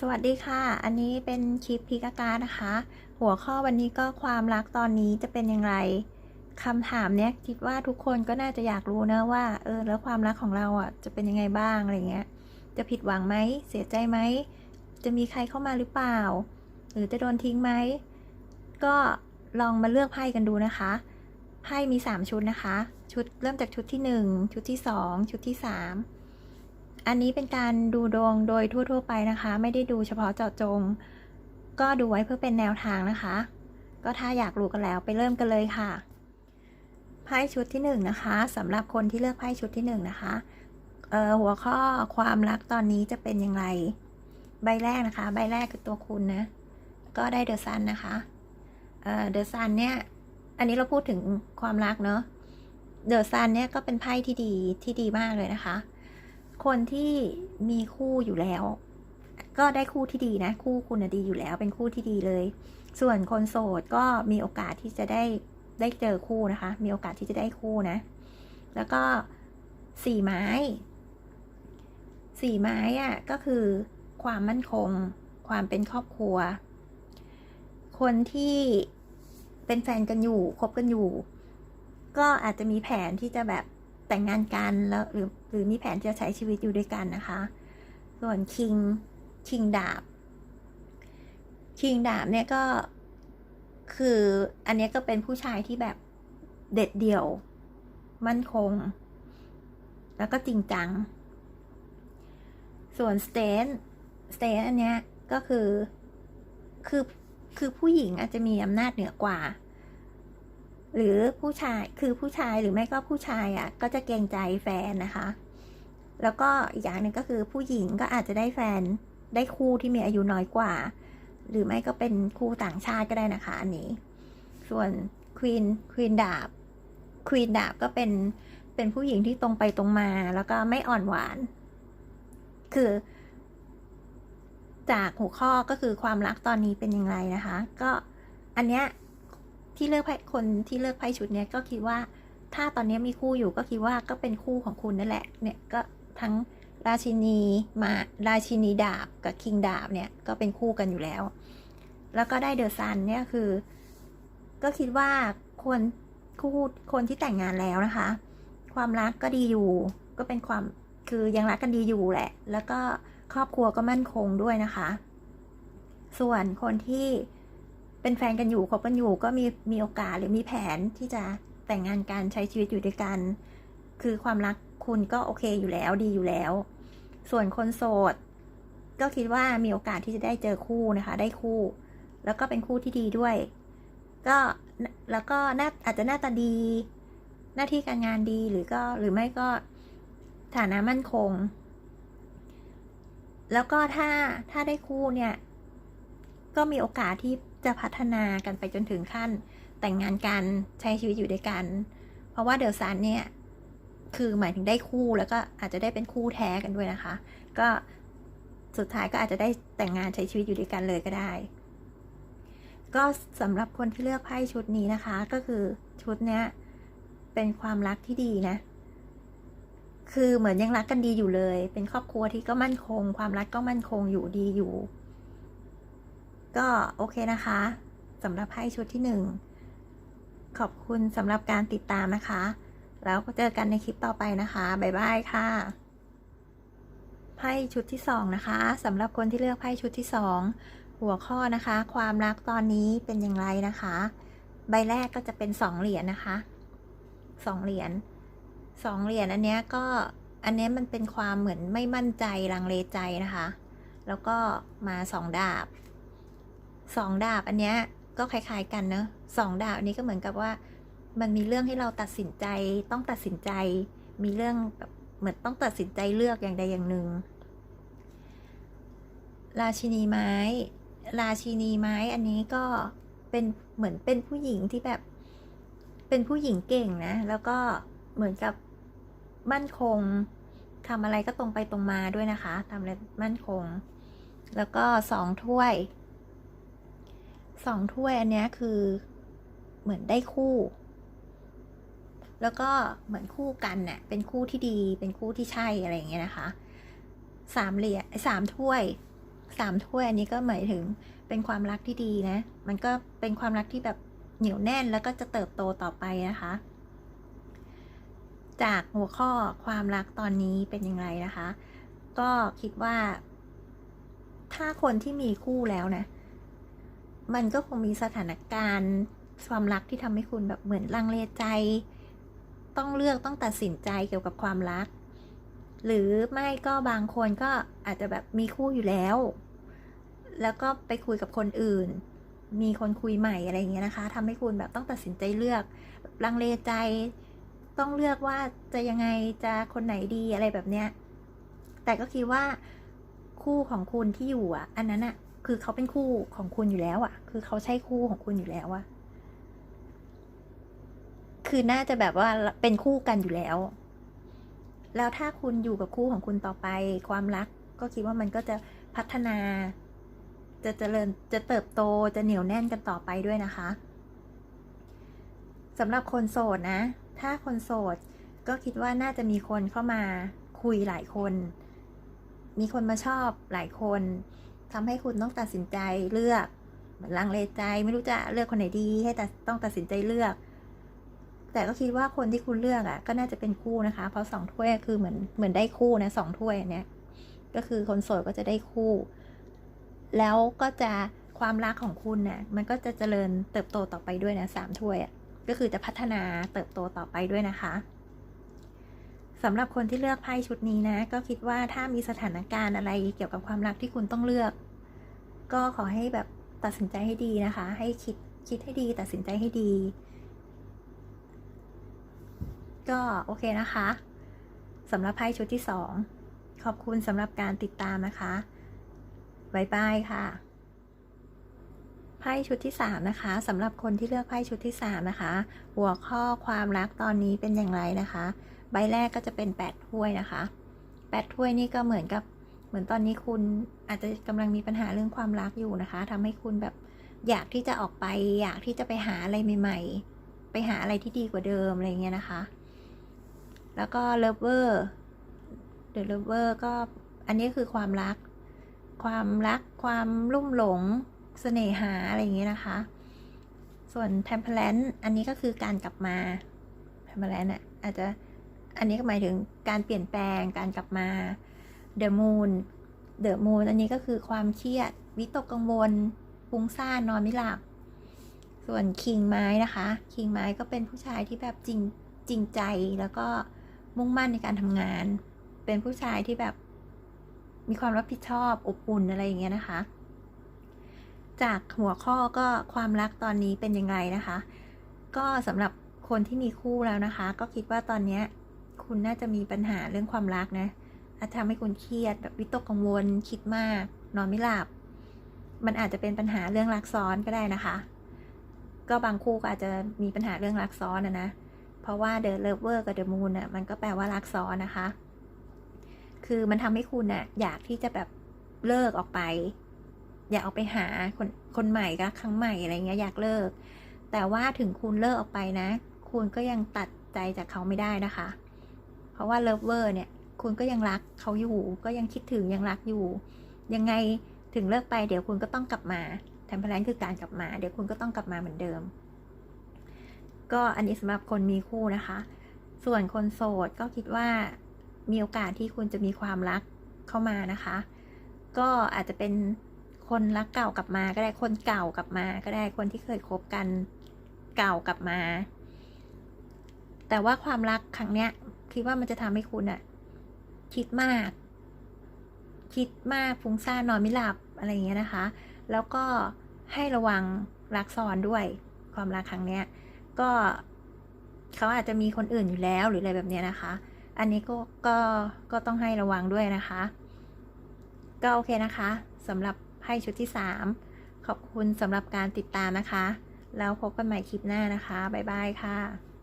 สวัสดีค่ะ อันนี้เป็นคลิปพิกาการนะคะ หัวข้อวันนี้ก็ความรักตอนนี้จะเป็นอย่างไรคำถามเนี้ยคิดว่าทุกคนก็น่าจะอยากรู้นะว่า เออ แล้วความรักของเราอะจะเป็นยังไงบ้างอะไรเงี้ย จะผิดหวังไหม เสียใจไหม จะมีใครเข้ามาหรือเปล่า หรือจะโดนทิ้งไหม ก็ลองมาเลือกไพ่กันดูนะคะ ไพ่มี 3 ชุดนะคะ ชุดเริ่มจากชุดที่ 1 ชุดที่ 2 ชุดที่ 3 อันนี้เป็นการดูดวงโดยทั่ว ๆ ไปนะคะ ไม่ได้ดูเฉพาะเจาะจง ก็ดูไว้เพื่อเป็นแนวทางนะคะ ก็ถ้าอยากรู้กันแล้วไปเริ่มกันเลยค่ะ ไพ่ชุดที่หนึ่งนะคะสำหรับคนที่เลือกไพ่ชุดที่หนึ่งนะคะหัวข้อความรักตอนนี้จะเป็นอย่างไร ใบแรกนะคะ ใบแรกคือตัวคุณนะ ก็ได้เดอะซันนะคะเดอะซันเนี่ย อันนี้เราพูดถึงความรักเนอะเดอะซันเนี่ยก็เป็นไพ่ที่ดีที่ดีมากเลยนะคะ คนที่มีคู่อยู่แล้ว ก็ได้คู่ที่ดีนะ คู่คุณน่ะดีอยู่แล้วเป็นคู่ที่ดีเลย ส่วนคนโสดก็มีโอกาสที่จะได้ได้เจอคู่นะคะ มีโอกาสที่จะได้คู่นะ แล้วก็สี่ไม้ สี่ไม้อะก็คือความมั่นคง ความเป็นครอบครัว คนที่เป็นแฟนกันอยู่คบกันอยู่ ก็อาจจะมีแผนที่จะแบบ แต่งงานกันแล้วหรือหรือมีแผนจะใช้ชีวิตอยู่ด้วยกันนะคะ ส่วนคิงคิงดาบ คิงดาบเนี่ยก็คืออันนี้ก็เป็นผู้ชายที่แบบเด็ดเดี่ยว มั่นคง แล้วก็จริงจัง ส่วนสเตนสเตนอันเนี้ยก็คือคือคือผู้หญิงอาจจะมีอำนาจเหนือกว่า หรือผู้ชายคือผู้ชายหรือไม่ก็ผู้ชายอะ ก็จะเกรงใจแฟนนะคะ แล้วก็อีกอย่างหนึ่งก็คือผู้หญิงก็อาจจะได้แฟนได้คู่ที่มีอายุน้อยกว่า หรือไม่ก็เป็นคู่ต่างชาติก็ได้นะคะ อันนี้ ส่วนควีนควีนดาบควีนดาบก็เป็นเป็นผู้หญิงที่ตรงไปตรงมา แล้วก็ไม่อ่อนหวาน คือ จากหัวข้อก็คือความรักตอนนี้เป็นอย่างไรนะคะ ก็อันเนี้ย ที่เลือกไพ่คนที่เลือกไพ่ชุดเนี้ยก็คิดว่า ถ้าตอนนี้มีคู่อยู่ก็คิดว่าก็เป็นคู่ของคุณนั่นแหละเนี่ยก็ทั้งราชินีมาราชินีดาบกับคิงดาบเนี่ยก็เป็นคู่กันอยู่แล้ว แล้วก็ได้เดอะซันเนี่ยคือ ก็คิดว่าคนคู่คนที่แต่งงานแล้วนะคะ ความรักก็ดีอยู่ ก็เป็นความคือยังรักกันดีอยู่แหละ แล้วก็ครอบครัวก็มั่นคงด้วยนะคะ ส่วนคนที่ เป็นแฟนกันอยู่คบกันอยู่ก็มีมีโอกาสหรือมีแผนที่จะแต่งงานกันใช้ชีวิตอยู่ด้วยกัน คือความรักคุณก็โอเคอยู่แล้วดีอยู่แล้ว ส่วนคนโสด ก็คิดว่ามีโอกาสที่จะได้เจอคู่นะคะ ได้คู่ แล้วก็เป็นคู่ที่ดีด้วย ก็แล้วก็น่าอาจจะหน้าตาดี หน้าที่การงานดีหรือก็หรือไม่ก็ฐานะมั่นคง แล้วก็ถ้าถ้าได้คู่เนี่ย ก็มีโอกาสที่จะพัฒนากันไปจนถึงขั้น แต่งงานกันใช้ชีวิตอยู่ด้วยกัน เพราะว่าเดลซันเนี่ยคือหมายถึงได้คู่แล้วก็อาจจะได้เป็นคู่แท้กันด้วยนะคะ ก็สุดท้ายก็อาจจะได้แต่งงานใช้ชีวิตอยู่ด้วยกันเลยก็ได้ ก็สำหรับคนที่เลือกไพ่ชุดนี้นะคะ ก็คือชุดเนี้ยเป็นความรักที่ดีนะ คือเหมือนยังรักกันดีอยู่เลย เป็นครอบครัวที่ก็มั่นคง ความรักก็มั่นคงอยู่ดีอยู่ ก็โอเคนะคะสำหรับไพ่ชุดที่หนึ่งขอบคุณสำหรับการติดตามนะคะ แล้วเจอกันในคลิปต่อไปนะคะบ๊ายบายค่ะไพ่ชุดที่สองนะคะสำหรับคนที่เลือกไพ่ชุดที่สองหัวข้อนะคะ ความรักตอนนี้เป็นอย่างไรนะคะ ใบแรกก็จะเป็นสองเหรียญนะคะสองเหรียญสองเหรียญอันเนี้ยก็อันเนี้ยมันเป็นความเหมือนไม่มั่นใจลังเลใจนะคะ แล้วก็มาสองดาบ สองดาบอันเนี้ยก็คล้ายๆกันเนอะสองดาบอันนี้ก็เหมือนกับว่า มันมีเรื่องให้เราตัดสินใจ ต้องตัดสินใจ มีเรื่องแบบเหมือนต้องตัดสินใจเลือกอย่างใดอย่างหนึ่ง ราชินีไม้ ราชินีไม้อันนี้ก็เป็นเหมือนเป็นผู้หญิงที่แบบ เป็นผู้หญิงเก่งนะ แล้วก็เหมือนกับมั่นคงทำอะไรก็ตรงไปตรงมาด้วยนะคะทำอะไรมั่นคง แล้วก็สองถ้วย สองถ้วยอันนี้คือเหมือนได้คู่ แล้วก็เหมือนคู่กันเน่ะเป็นคู่ที่ดีเป็นคู่ที่ใช่อะไรอย่างเงี้ยนะคะสามเหรียญสามถ้วยสามถ้วยอันนี้ก็หมายถึงเป็นความรักที่ดีนะ มันก็เป็นความรักที่แบบเหนียวแน่นแล้วก็จะเติบโตต่อไปนะคะ จากหัวข้อความรักตอนนี้เป็นยังไงนะคะ ก็คิดว่า ถ้าคนที่มีคู่แล้วนะ มันก็คงมีสถานการณ์ความรักที่ทำให้คุณแบบเหมือนลังเลใจ ต้องเลือกต้องตัดสินใจเกี่ยวกับความรัก หรือไม่ก็บางคนก็อาจจะแบบมีคู่อยู่แล้ว แล้วก็ไปคุยกับคนอื่น มีคนคุยใหม่อะไรอย่างเงี้ยนะคะทำให้คุณแบบต้องตัดสินใจเลือกลังเลใจ ต้องเลือกว่าจะยังไงจะคนไหนดีอะไรแบบเนี้ยแต่ก็คิดว่าคู่ของคุณที่อยู่อะ อันนั้นอะ คือเขาเป็นคู่ของคุณอยู่แล้วอะคือเขาใช่คู่ของคุณอยู่แล้วอะคือน่าจะแบบว่าเป็นคู่กันอยู่แล้ว แล้วถ้าคุณอยู่กับคู่ของคุณต่อไป ความรักก็คิดว่ามันก็จะพัฒนา จะเจริญ จะเติบโต จะเหนียวแน่นกันต่อไปด้วยนะคะสำหรับคนโสดนะ ถ้าคนโสดก็คิดว่าน่าจะมีคนเข้ามาคุยหลายคน มีคนมาชอบหลายคน ทำให้คุณต้องตัดสินใจเลือกเหมือนลังเลใจ ไม่รู้จะเลือกคนไหนดี ให้แต่ต้องตัดสินใจเลือก แต่ก็คิดว่าคนที่คุณเลือกอะ ก็น่าจะเป็นคู่นะคะ เพราะสองถ้วยคือเหมือนเหมือนได้คู่นะสองถ้วยเนี้ยก็คือคนโสดก็จะได้คู่ แล้วก็จะความรักของคุณเนี่ยมันก็จะเจริญเติบโตต่อไปด้วยนะสามถ้วยอะก็คือจะพัฒนาเติบโตต่อไปด้วยนะคะ สำหรับคนที่เลือกไพ่ชุดนี้นะ ก็คิดว่าถ้ามีสถานการณ์อะไรเกี่ยวกับความรักที่คุณต้องเลือก ก็ขอให้แบบตัดสินใจให้ดีนะคะ ให้คิดคิดให้ดีตัดสินใจให้ดี ก็โอเคนะคะสำหรับไพ่ชุดที่สองขอบคุณสำหรับการติดตามนะคะบายบายค่ะไพ่ชุดที่สามนะคะสำหรับคนที่เลือกไพ่ชุดที่สามนะคะ หัวข้อความรักตอนนี้เป็นอย่างไรนะคะ ใบแรกก็จะเป็นแปดถ้วยนะคะแปดถ้วยนี่ก็เหมือนกับเหมือนตอนนี้คุณอาจจะกำลังมีปัญหาเรื่องความรักอยู่นะคะทำให้คุณแบบอยากที่จะออกไป อยากที่จะไปหาอะไรใหม่ ๆ ไปหาอะไรที่ดีกว่าเดิมอะไรเงี้ยนะคะ แล้วก็ lover the lover ก็อันนี้คือความรัก ความรักความลุ่มหลงเสน่หาอะไรอย่างเงี้ยนะคะ ส่วน temperance อันนี้ก็คือการกลับมา temperance อะอาจจะ อันนี้ก็หมายถึงการเปลี่ยนแปลงการกลับมา the moon the moon อันนี้ก็คือความเครียด วิตกกังวลฟุ้งซ่านนอนไม่หลับ ส่วนคิงไม้นะคะ คิงไม้ก็เป็นผู้ชายที่แบบจริงจริงใจแล้วก็มุ่งมั่นในการทำงาน เป็นผู้ชายที่แบบมีความรับผิดชอบอบอุ่นอะไรอย่างเงี้ยนะคะ จากหัวข้อก็ความรักตอนนี้เป็นยังไงนะคะ ก็สำหรับคนที่มีคู่แล้วนะคะ ก็คิดว่าตอนเนี้ย คุณน่าจะมีปัญหาเรื่องความรักนะอาจทำให้คุณเครียดแบบวิตกกังวลคิดมาก นอนไม่หลับ มันอาจจะเป็นปัญหาเรื่องรักซ้อนก็ได้นะคะ ก็บางคู่ก็อาจจะมีปัญหาเรื่องรักซ้อนนะนะเพราะว่า The Lover กับ The Moon น่ะมันก็แปลว่ารักซ้อนนะคะ คือมันทำให้คุณน่ะอยากที่จะแบบเลิกออกไป อยากออกไปหาคนคนใหม่ก็ครั้งใหม่อะไรเงี้ยอยากเลิก แต่ว่าถึงคุณเลิกออกไปนะ คุณก็ยังตัดใจจากเขาไม่ได้นะคะ เพราะว่า Lover เนี่ยคุณก็ยังรักเขาอยู่ ก็ยังคิดถึงยังรักอยู่ ยังไงถึงเลิกไปเดี๋ยวคุณก็ต้องกลับมาแทมเพลนคือการกลับมา เดี๋ยวคุณก็ต้องกลับมาเหมือนเดิม ก็อันนี้สำหรับคนมีคู่นะคะ ส่วนคนโสดก็คิดว่ามีโอกาสที่คุณจะมีความรักเข้ามานะคะ ก็อาจจะเป็นคนรักเก่ากลับมาก็ได้คนเก่ากลับมาก็ได้คนที่เคยคบกันเก่ากลับมา แต่ว่าความรักครั้งเนี้ย คิดว่ามันจะทำให้คุณอะคิดมาก คิดมากฟุ้งซ่านนอนไม่หลับอะไรอย่างเงี้ยนะคะ แล้วก็ให้ระวังรักซ้อนด้วยความรักครั้งเนี้ย ก็เขาอาจจะมีคนอื่นอยู่แล้วหรืออะไรแบบเนี้ยนะคะ อันนี้ก็ก็ก็ต้องให้ระวังด้วยนะคะ ก็โอเคนะคะสำหรับไพ่ชุดที่สามขอบคุณสำหรับการติดตามนะคะ แล้วพบกันใหม่คลิปหน้านะคะ บ๊ายบายค่ะ